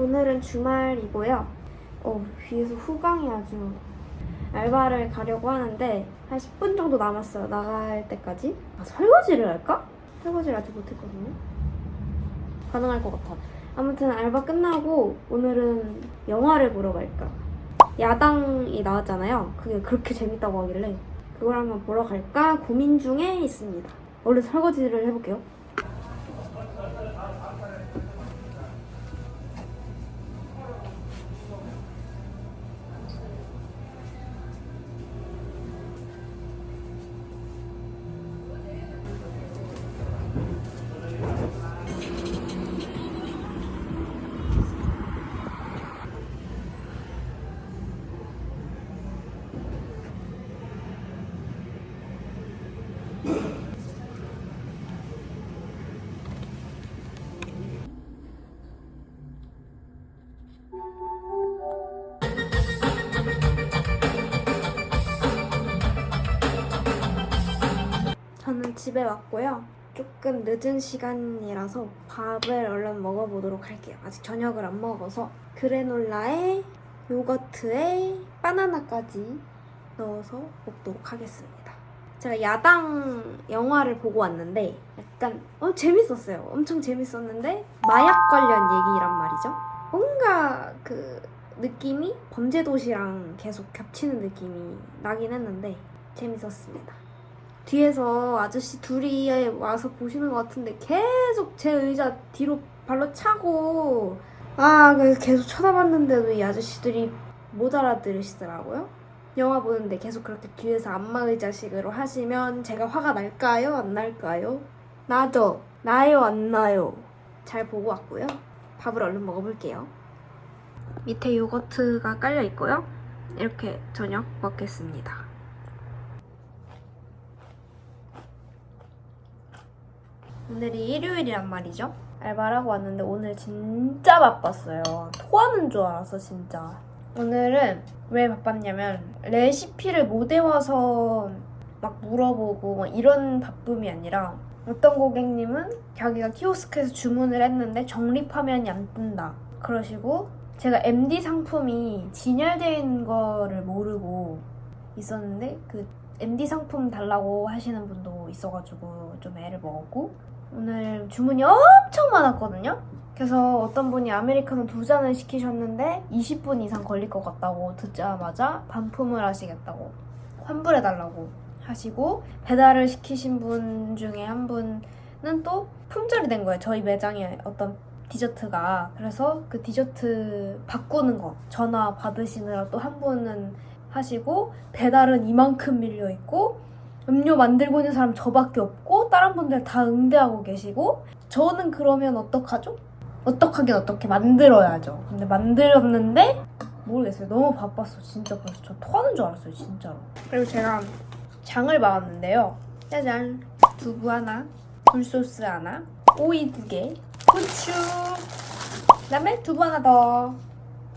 오늘은 주말이고요. 어, 위에서 후광이 아주 알바를 가려고 하는데 한 10분 정도 남았어요. 나갈 때까지. 아, 설거지를 할까? 설거지를 아직 못했거든요. 가능할 것 같아. 아무튼 알바 끝나고 오늘은 영화를 보러 갈까. 야당이 나왔잖아요. 그게 그렇게 재밌다고 하길래 그걸 한번 보러 갈까 고민 중에 있습니다. 얼른 설거지를 해볼게요. 저는 집에 왔고요. 조금 늦은 시간이라서 밥을 얼른 먹어보도록 할게요. 아직 저녁을 안 먹어서 그래놀라에 요거트에 바나나까지 넣어서 먹도록 하겠습니다. 제가 야당 영화를 보고 왔는데 약간 어 재밌었어요. 엄청 재밌었는데 마약 관련 얘기란 말이죠. 뭔가 그 느낌이 범죄도시랑 계속 겹치는 느낌이 나긴 했는데 재밌었습니다. 뒤에서 아저씨 둘이 와서 보시는 것 같은데 계속 제 의자 뒤로 발로 차고 아 그래서 계속 쳐다봤는데도 이 아저씨들이 못 알아들으시더라고요. 영화 보는데 계속 그렇게 뒤에서 안마 의자식으로 하시면 제가 화가 날까요? 안 날까요? 나죠. 나요 안 나요? 잘 보고 왔고요. 밥을 얼른 먹어볼게요. 밑에 요거트가 깔려 있고요. 이렇게 저녁 먹겠습니다. 오늘이 일요일이란 말이죠. 알바를 하고 왔는데 오늘 진짜 바빴어요. 토하는 줄 알았어 진짜. 오늘은 왜 바빴냐면 레시피를 못 외워서 막 물어보고 막 이런 바쁨이 아니라 어떤 고객님은 자기가 키오스크에서 주문을 했는데 적립 화면이 안 뜬다 그러시고 제가 MD 상품이 진열되어 있는 거를 모르고 있었는데 그 MD 상품 달라고 하시는 분도 있어가지고 좀 애를 먹었고 오늘 주문이 엄청 많았거든요. 그래서 어떤 분이 아메리카노 두 잔을 시키셨는데 20분 이상 걸릴 것 같다고 듣자마자 반품을 하시겠다고 환불해달라고 하시고 배달을 시키신 분 중에 한 분은 또 품절이 된 거예요. 저희 매장에 어떤 디저트가 그래서 그 디저트 바꾸는 거 전화 받으시느라 또 한 분은 하시고 배달은 이만큼 밀려 있고 음료 만들고 있는 사람 저밖에 없고 다른 분들 다 응대하고 계시고 저는 그러면 어떡하죠? 어떡하긴 어떻게 만들어야죠. 근데 만들었는데 모르겠어요. 너무 바빴어 진짜 그래서 저 토하는 줄 알았어요 진짜로. 그리고 제가 장을 봐왔는데요. 짜잔 두부 하나, 굴소스 하나, 오이 두 개, 후추, 그다음에 두부 하나 더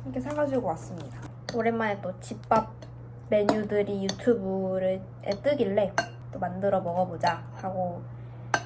이렇게 사가지고 왔습니다. 오랜만에 또 집밥 메뉴들이 유튜브에 뜨길래 또 만들어 먹어보자 하고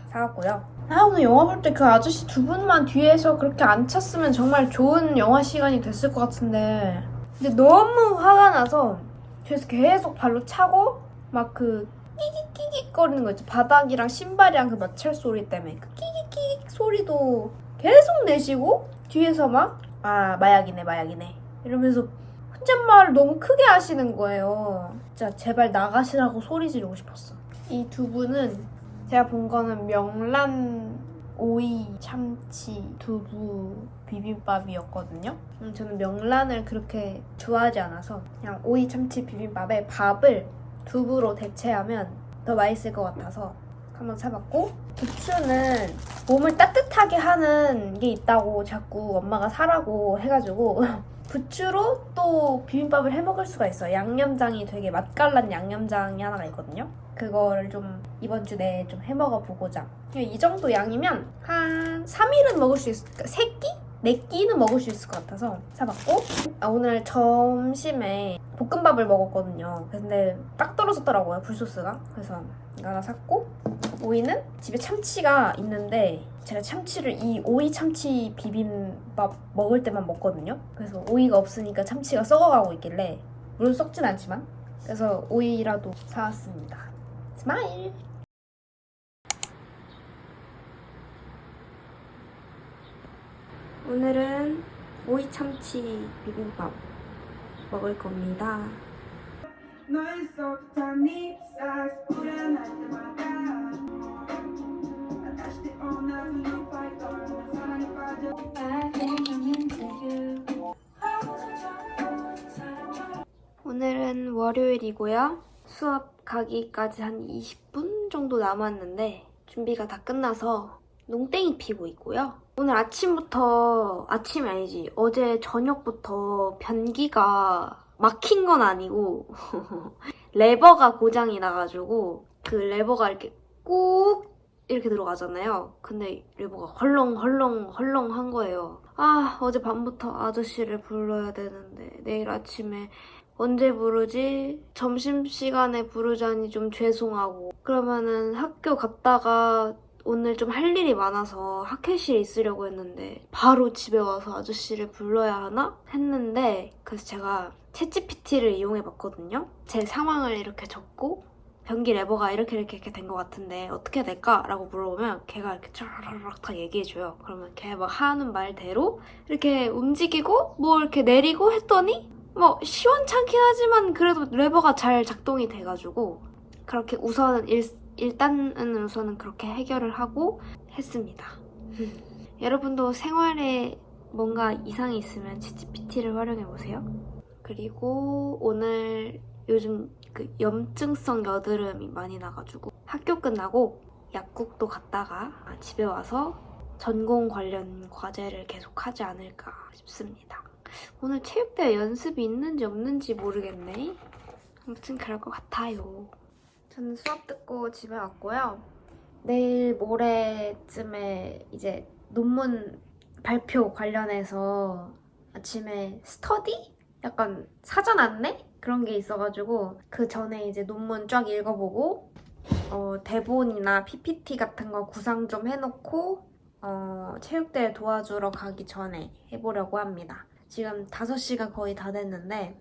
사왔고요. 아 오늘 영화 볼 때 그 아저씨 두 분만 뒤에서 그렇게 안 찼으면 정말 좋은 영화 시간이 됐을 것 같은데. 근데 너무 화가 나서 뒤에서 계속 발로 차고 막 그 끼깃끼깃 거리는 거 있죠 바닥이랑 신발이랑 그 마찰 소리 때문에. 그 끼깃끼깃 소리도 계속 내시고 뒤에서 막 아 마약이네 마약이네. 이러면서 혼잣말을 너무 크게 하시는 거예요. 진짜 제발 나가시라고 소리 지르고 싶었어. 이 두 분은 제가 본 거는 명란 오이 참치 두부 비빔밥이었거든요. 음, 저는 명란을 그렇게 좋아하지 않아서 그냥 오이 참치 비빔밥에 밥을 두부로 대체하면 더 맛있을 것 같아서 한번 사봤고 부추는 몸을 따뜻하게 하는 게 있다고 자꾸 엄마가 사라고 해가지고 부추로 또 비빔밥을 해 먹을 수가 있어요. 양념장이 되게 맛깔난 양념장이 하나가 있거든요. 그거를 좀 이번 주 내에 좀 해 먹어 보고자. 이 정도 양이면 한 3일은 먹을 수 있을, 그러니까 3끼? 4끼는 먹을 수 있을 것 같아서 사봤고 아, 오늘 점심에 볶음밥을 먹었거든요. 근데 딱 떨어졌더라고요 굴소스가. 그래서 이거 하나 샀고 오이는 집에 참치가 있는데 제가 참치를 이 오이 참치 비빔밥 먹을 때만 먹거든요. 그래서 오이가 없으니까 참치가 썩어가고 있길래 물론 썩진 않지만 그래서 오이라도 사왔습니다. 스마일. 오늘은 오이 참치 비빔밥 먹을 겁니다. 오늘은 월요일이고요. 수업 가기까지 한 20분 정도 남았는데 준비가 다 끝나서 농땡이 피고 있고요. 오늘 아침부터 아침이 아니지 어제 저녁부터 변기가 막힌 건 아니고 레버가 고장이 나가지고 그 레버가 이렇게 꾹 이렇게 들어가잖아요. 근데 레버가 헐렁 헐렁 헐렁 한 거예요. 아 어제 밤부터 아저씨를 불러야 되는데 내일 아침에 언제 부르지? 점심시간에 부르자니 좀 죄송하고. 그러면은 학교 갔다가 오늘 좀 할 일이 많아서 학회실에 있으려고 했는데 바로 집에 와서 아저씨를 불러야 하나? 했는데 그래서 제가 챗GPT를 이용해 봤거든요. 제 상황을 이렇게 적고 변기 레버가 이렇게 이렇게 이렇게 된 것 같은데 어떻게 될까? 라고 물어보면 걔가 이렇게 쫙쫙 다 얘기해줘요. 그러면 걔 막 하는 말대로 이렇게 움직이고 뭐 이렇게 내리고 했더니 뭐 시원찮긴 하지만 그래도 레버가 잘 작동이 돼가지고 그렇게 우선은 일, 일단은 우선은 그렇게 해결을 하고 했습니다. 여러분도 생활에 뭔가 이상이 있으면 GPT를 활용해 보세요. 그리고 오늘 요즘 그 염증성 여드름이 많이 나가지고 학교 끝나고 약국도 갔다가 집에 와서 전공 관련 과제를 계속 하지 않을까 싶습니다. 오늘 체육대회 연습이 있는지 없는지 모르겠네. 아무튼 그럴 것 같아요. 저는 수업 듣고 집에 왔고요. 내일 모레쯤에 이제 논문 발표 관련해서 아침에 스터디? 약간 사전 안내? 그런 게 있어가지고 그 전에 이제 논문 쫙 읽어보고 어, 대본이나 PPT 같은 거 구상 좀 해놓고 어, 체육대회 도와주러 가기 전에 해보려고 합니다. 지금 5시가 거의 다 됐는데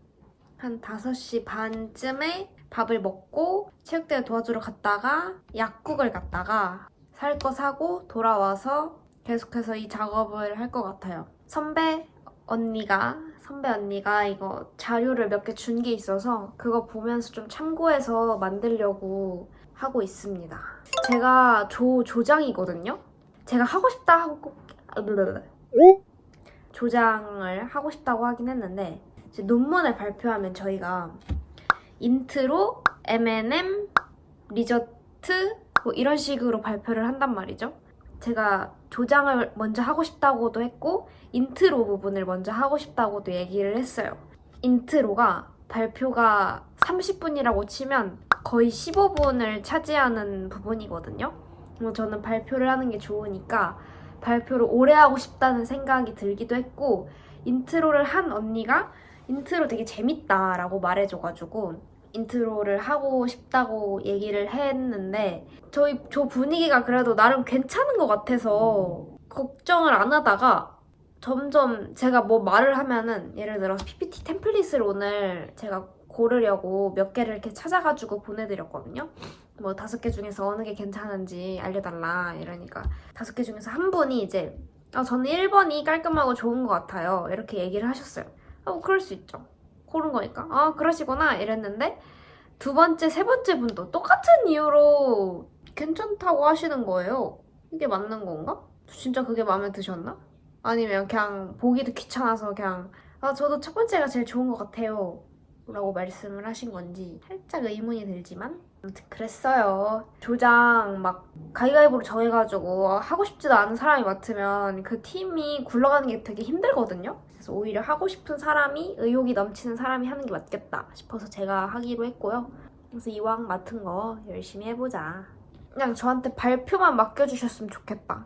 한 5시 반쯤에 밥을 먹고 체육대회 도와주러 갔다가 약국을 갔다가 살 거 사고 돌아와서 계속해서 이 작업을 할 것 같아요. 선배 언니가 선배 언니가 이거 자료를 몇 개 준 게 있어서 그거 보면서 좀 참고해서 만들려고 하고 있습니다. 제가 조 조장이거든요. 제가 하고 싶다 하고 꼭 조장을 하고 싶다고 하긴 했는데 이제 논문을 발표하면 저희가 인트로, M&M, 리저트 뭐 이런 식으로 발표를 한단 말이죠. 제가 조장을 먼저 하고 싶다고도 했고 인트로 부분을 먼저 하고 싶다고도 얘기를 했어요. 인트로가 발표가 30분이라고 치면 거의 15분을 차지하는 부분이거든요. 뭐 저는 발표를 하는 게 좋으니까 발표를 오래 하고 싶다는 생각이 들기도 했고 인트로를 한 언니가 인트로 되게 재밌다라고 말해줘가지고 인트로를 하고 싶다고 얘기를 했는데 저희 저 분위기가 그래도 나름 괜찮은 것 같아서 걱정을 안 하다가 점점 제가 뭐 말을 하면은 예를 들어서 PPT 템플릿을 오늘 제가 고르려고 몇 개를 이렇게 찾아가지고 보내드렸거든요. 뭐 다섯 개 중에서 어느 게 괜찮은지 알려달라 이러니까 다섯 개 중에서 한 분이 이제 아, 저는 1번이 깔끔하고 좋은 것 같아요. 이렇게 얘기를 하셨어요. 아, 뭐 그럴 수 있죠. 고른 거니까. 아, 그러시구나. 이랬는데 두 번째, 세 번째 분도 똑같은 이유로 괜찮다고 하시는 거예요. 이게 맞는 건가? 진짜 그게 마음에 드셨나? 아니면 그냥 보기도 귀찮아서 그냥 아, 저도 첫 번째가 제일 좋은 것 같아요. 라고 말씀을 하신 건지 살짝 의문이 들지만 아무튼 그랬어요. 조장 막 가위가위보로 정해가지고 하고 싶지도 않은 사람이 맡으면 그 팀이 굴러가는 게 되게 힘들거든요. 그래서 오히려 하고 싶은 사람이 의욕이 넘치는 사람이 하는 게 맞겠다 싶어서 제가 하기로 했고요. 그래서 이왕 맡은 거 열심히 해보자. 그냥 저한테 발표만 맡겨주셨으면 좋겠다.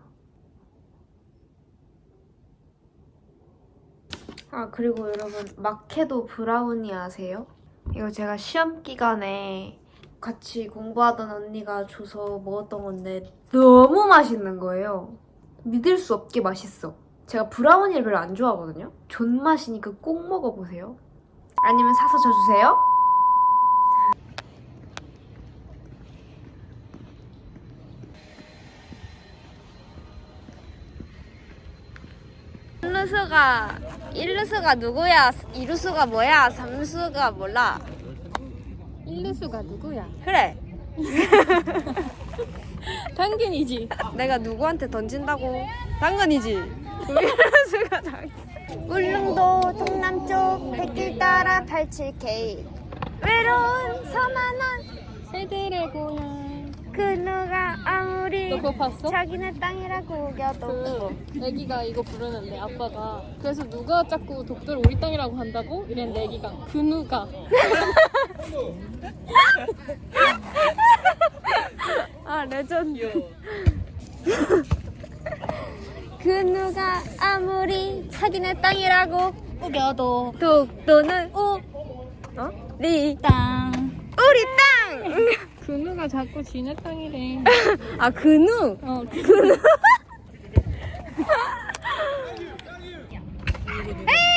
아 그리고 여러분 마케도 브라우니 아세요? 이거 제가 시험 기간에 같이 공부하던 언니가 줘서 먹었던 건데 너무 맛있는 거예요. 믿을 수 없게 맛있어. 제가 브라우니를 별로 안 좋아하거든요. 존맛이니까 꼭 먹어보세요. 아니면 사서 줘주세요. 일루수가 일루수가 누구야? 이루수가 뭐야? 삼수가 몰라. 일루수가 누구야? 그래. 당근이지. 내가 누구한테 던진다고? 당근이지. 일루수가 당. 울릉도 동남쪽 백길 따라 87K 외로운 서만한 새들의 고향. 그 누가 아무리 너 그거 봤어? 자기네 땅이라고 우겨도 그 애기가 이거 부르는데 아빠가 그래서 누가 자꾸 독도를 우리 땅이라고 한다고? 이랬는데 애기가 그 누가 아 레전드 그 누가 아무리 자기네 땅이라고 우겨도 독도는 우 어? 리 땅. 우리 땅! 그 누가 자꾸 지네 땅이래. 아 근우 어, 그에이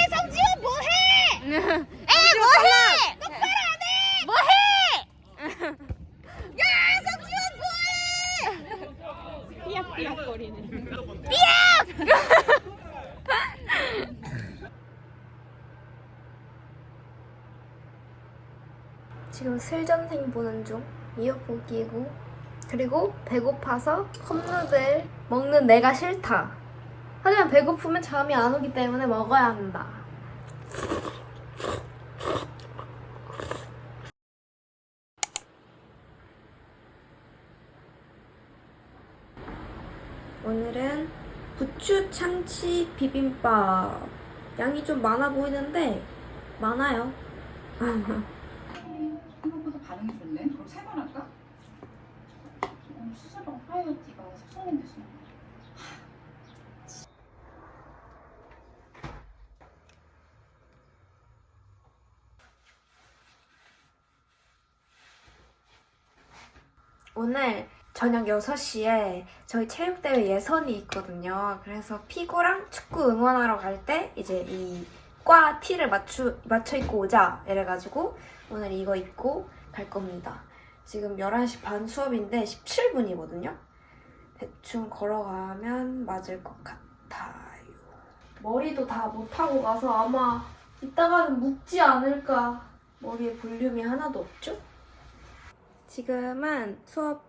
성지원 뭐해? 에이 뭐해? 똑바로 안해 뭐해? 야 성지원 뭐해? 삐약삐약거리네. 지금 슬전생 보는 중 이어폰 끼고 그리고 배고파서 컵누들 먹는 내가 싫다. 하지만 배고프면 잠이 안 오기 때문에 먹어야 한다. 오늘은 부추 참치 비빔밥. 양이 좀 많아 보이는데 많아요 생각보다 반응이 좋네. 그럼 세 번 할까? 오늘 스스로 하이어티가 속성인데 쓰는 거. 오늘 저녁 6시에 저희 체육대회 예선이 있거든요. 그래서 피구랑 축구 응원하러 갈 때 이제 이 과 티를 맞추, 맞춰 입고 오자 이래가지고 오늘 이거 입고 갈 겁니다. 지금 11시 반 수업인데 17분이거든요. 대충 걸어가면 맞을 것 같아요. 머리도 다 못하고 가서 아마 이따가는 묻지 않을까. 머리에 볼륨이 하나도 없죠? 지금은 수업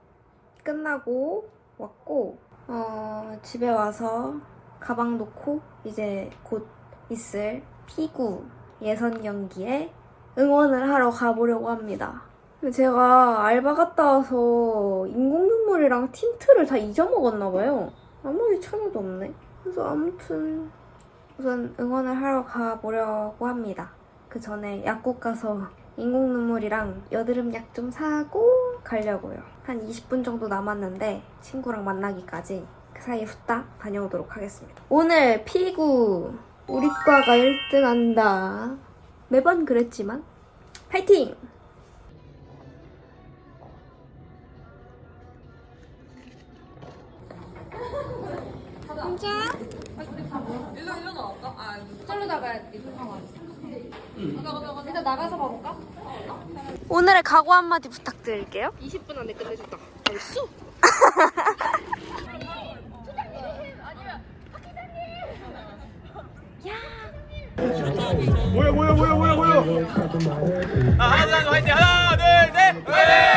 끝나고 왔고 어, 집에 와서 가방 놓고 이제 곧 있을 피구 예선 경기에 응원을 하러 가보려고 합니다. 제가 알바 갔다 와서 인공 눈물이랑 틴트를 다 잊어먹었나 봐요. 아무리 찾아도 없네. 그래서 아무튼 우선 응원을 하러 가보려고 합니다. 그 전에 약국 가서 인공 눈물이랑 여드름 약 좀 사고 가려고요. 한 20분 정도 남았는데 친구랑 만나기까지 그 사이에 후딱 다녀오도록 하겠습니다. 오늘 피구 우리 과가 1등 한다. 매번 그랬지만 파이팅! 오늘의 각오 한마디 부탁드릴게요. 20분 안에 끝내준다. 알겠어? 뭐야 뭐야 뭐야 뭐야 뭐야 아, 하나 둘 화이팅 하나 둘 셋 화이팅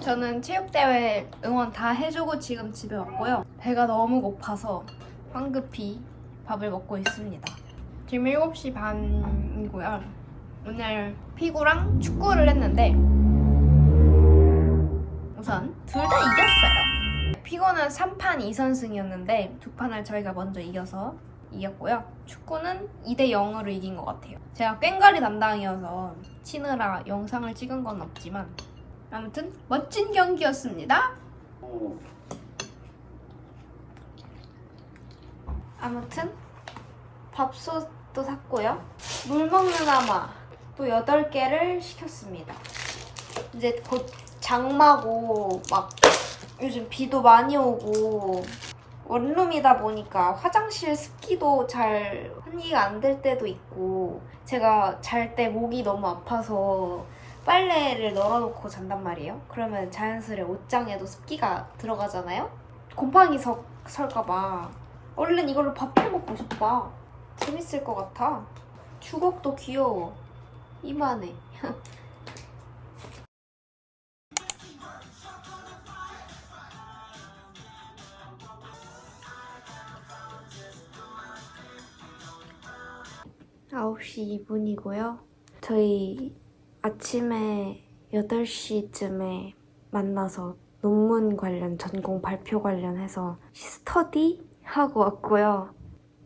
저는 체육대회 응원 다 해주고 지금 집에 왔고요. 배가 너무 고파서 황급히 밥을 먹고 있습니다. 지금 7시 반이고요. 오늘 피구랑 축구를 했는데 우선 둘 다 이겼어요. 피구는 3판 2선승이었는데 두 판을 저희가 먼저 이겨서 이겼고요. 축구는 2대 0으로 이긴 것 같아요. 제가 꽹가리 담당이어서 치느라 영상을 찍은 건 없지만 아무튼 멋진 경기였습니다. 아무튼 밥솥도 샀고요. 물 먹는 아마 또 8개를 시켰습니다. 이제 곧 장마고 막 요즘 비도 많이 오고 원룸이다 보니까 화장실 습기도 잘 환기가 안 될 때도 있고 제가 잘 때 목이 너무 아파서 빨래를 널어놓고 잔단 말이에요. 그러면 자연스레 옷장에도 습기가 들어가잖아요. 곰팡이 석, 설까봐 얼른 이걸로 밥해 먹고 싶다. 재밌을 것 같아. 주걱도 귀여워. 이만해. 아홉 시 2분이고요. 저희 아침에 8시쯤에 만나서 논문 관련 전공 발표 관련해서 스터디 하고 왔고요.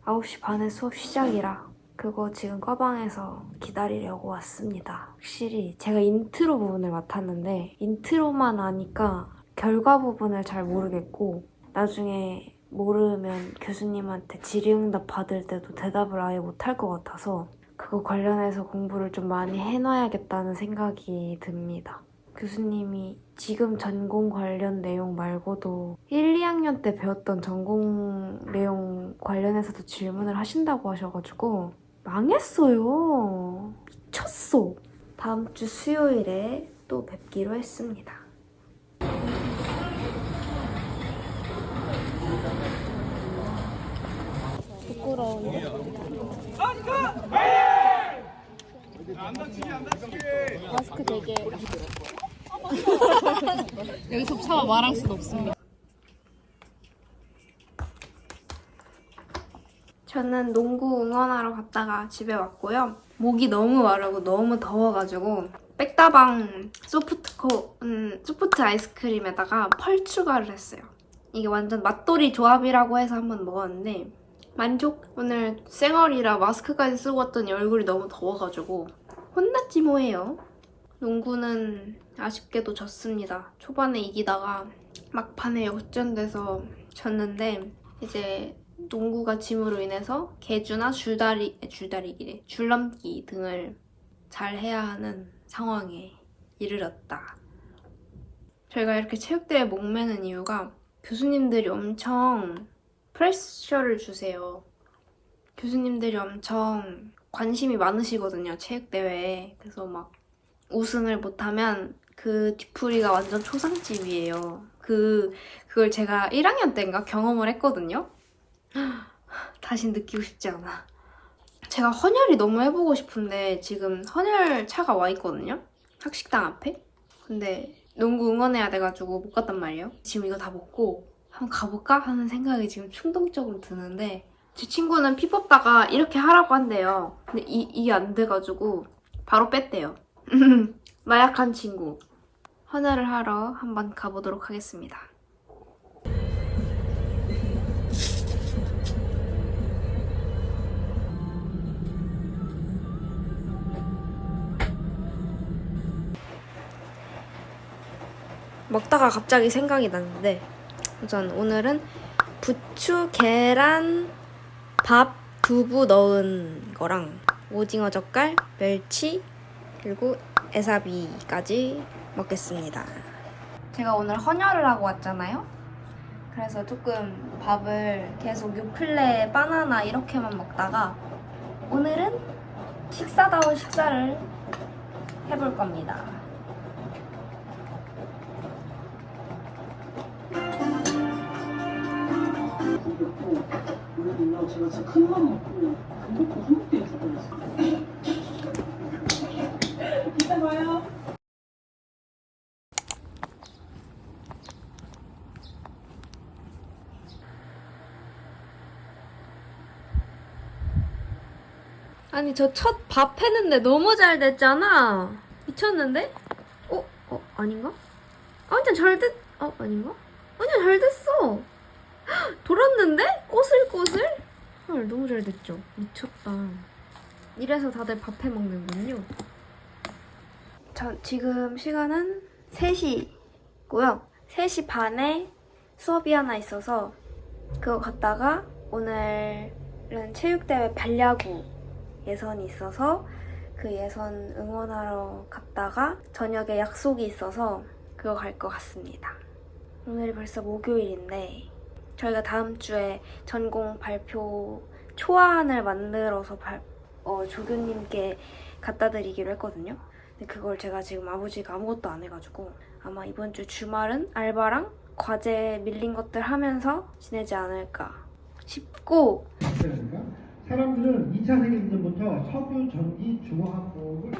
9시 반에 수업 시작이라 그거 지금 과방에서 기다리려고 왔습니다. 확실히 제가 인트로 부분을 맡았는데 인트로만 아니까 결과 부분을 잘 모르겠고 나중에 모르면 교수님한테 질의응답 받을 때도 대답을 아예 못할 것 같아서 그거 관련해서 공부를 좀 많이 해놔야겠다는 생각이 듭니다. 교수님이 지금 전공 관련 내용 말고도 1, 2학년 때 배웠던 전공 내용 관련해서도 질문을 하신다고 하셔가지고 망했어요. 미쳤어. 다음 주 수요일에 또 뵙기로 했습니다. 부끄러운데. 마스크 되게. 여기서 차마 말할 수는 없습니다. 저는 농구 응원하러 갔다가 집에 왔고요. 목이 너무 마르고 너무 더워가지고 백다방 소프트코, 음, 소프트 아이스크림에다가 펄 추가를 했어요. 이게 완전 맛돌이 조합이라고 해서 한번 먹었는데 만족? 오늘 쌩얼이라 마스크까지 쓰고 왔더니 얼굴이 너무 더워가지고 혼났지 뭐예요. 농구는 아쉽게도 졌습니다. 초반에 이기다가 막판에 역전돼서 졌는데 이제 농구가 짐으로 인해서 개주나 줄다리 줄다리기래 줄넘기 등을 잘 해야 하는 상황에 이르렀다. 저희가 이렇게 체육대회 목매는 이유가 교수님들이 엄청 프레셔를 주세요. 교수님들이 엄청 관심이 많으시거든요, 체육대회에. 그래서 막 우승을 못하면 그 뒤풀이가 완전 초상집이에요. 그, 그걸 제가 1학년 때인가 경험을 했거든요. 다시 느끼고 싶지 않아. 제가 헌혈이 너무 해보고 싶은데 지금 헌혈 차가 와 있거든요. 학식당 앞에. 근데 농구 응원해야 돼가지고 못 갔단 말이에요. 지금 이거 다 먹고 한번 가볼까 하는 생각이 지금 충동적으로 드는데 제 친구는 피 뽑다가 이렇게 하라고 한대요. 근데 이, 이게 안 돼가지고 바로 뺐대요. 마약한 친구. 헌혈을 하러 한번 가보도록 하겠습니다. 먹다가 갑자기 생각이 났는데 우선 오늘은 부추, 계란, 밥, 두부 넣은 거랑 오징어 젓갈, 멸치, 그리고 에사비까지 먹겠습니다. 제가 오늘 헌혈을 하고 왔잖아요. 그래서 조금 밥을 계속 요플레, 바나나 이렇게만 먹다가 오늘은 식사다운 식사를 해볼 겁니다. 그래도 제가 진짜 큰 맘 먹고 안 먹고 한국도 있을 뻔했어. 이따 봐요. 아니 저 첫 밥 했는데 너무 잘 됐잖아. 미쳤는데? 어? 어? 아닌가? 아, 완전 잘 됐... 어? 아닌가? 완전 잘 됐어. 헉, 돌았는데? 꼬슬꼬슬? 헐 너무 잘 됐죠? 미쳤다. 이래서 다들 밥해 먹는군요. 저 지금 시간은 3시고요. 3시 반에 수업이 하나 있어서 그거 갔다가 오늘은 체육대회 발야구 예선이 있어서 그 예선 응원하러 갔다가 저녁에 약속이 있어서 그거 갈 것 같습니다. 오늘이 벌써 목요일인데 저희가 다음 주에 전공 발표 초안을 만들어서 발, 어, 조교님께 갖다 드리기로 했거든요. 근데 그걸 제가 지금 아버지가 아무것도 안 해가지고 아마 이번 주 주말은 알바랑 과제 밀린 것들 하면서 지내지 않을까 싶고. 사람들은 2차 세계대전부터 석유, 전기, 중화학법을